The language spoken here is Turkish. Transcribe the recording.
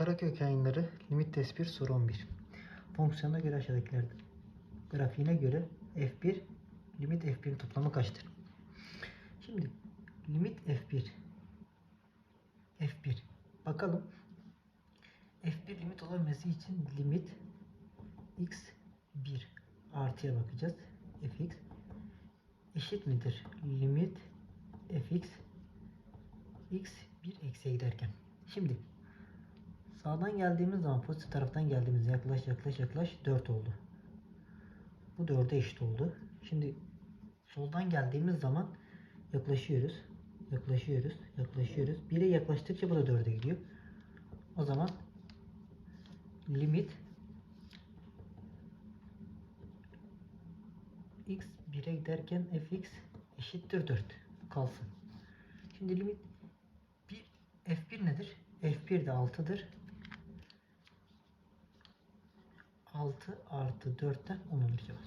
Karaköy kaynları limit test 1 soru 11. Fonksiyona göre aşağıdakiler grafiğine göre f1 limit f1'in toplamı kaçtır? Şimdi limit f1 f1 bakalım f1 limit olabilmesi için limit x1 artıya bakacağız. fx eşit midir? Limit fx x1 eksiye giderken. Şimdi sağdan geldiğimiz zaman pozitif taraftan geldiğimizde yaklaş yaklaş yaklaş 4 oldu. Bu 4'e eşit oldu. Şimdi soldan geldiğimiz zaman yaklaşıyoruz. Yaklaşıyoruz. Yaklaşıyoruz. 1'e yaklaştıkça bu da 4'e gidiyor. O zaman limit x 1'e giderken fx eşittir 4 kalsın. Şimdi limit 1 f1 nedir? f1 de 6'dır. 6 artı 4'ten 10 olur cevap.